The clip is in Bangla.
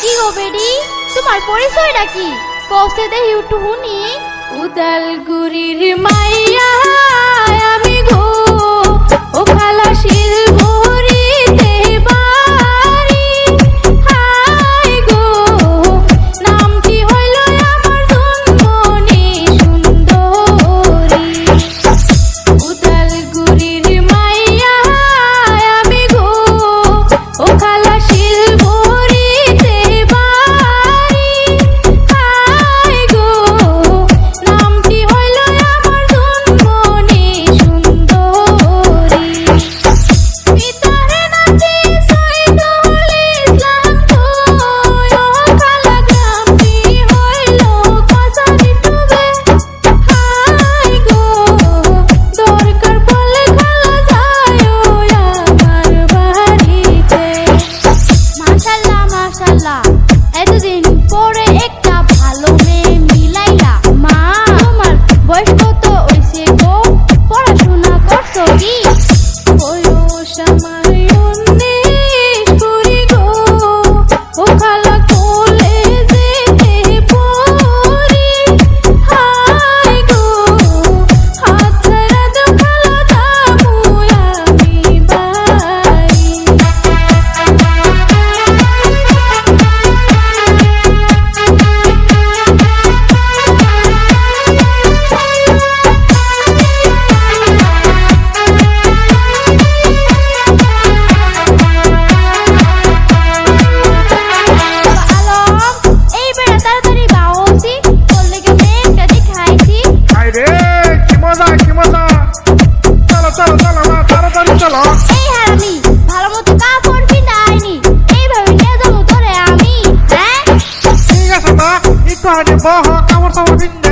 কি গো বেডি? তোমার পরিচয়টা কি? কৌশে দেহি উঠুনি উদালগুড়ির মাই মাশাল্লাহ এতদিন মহা কামড় সামা বিন্দা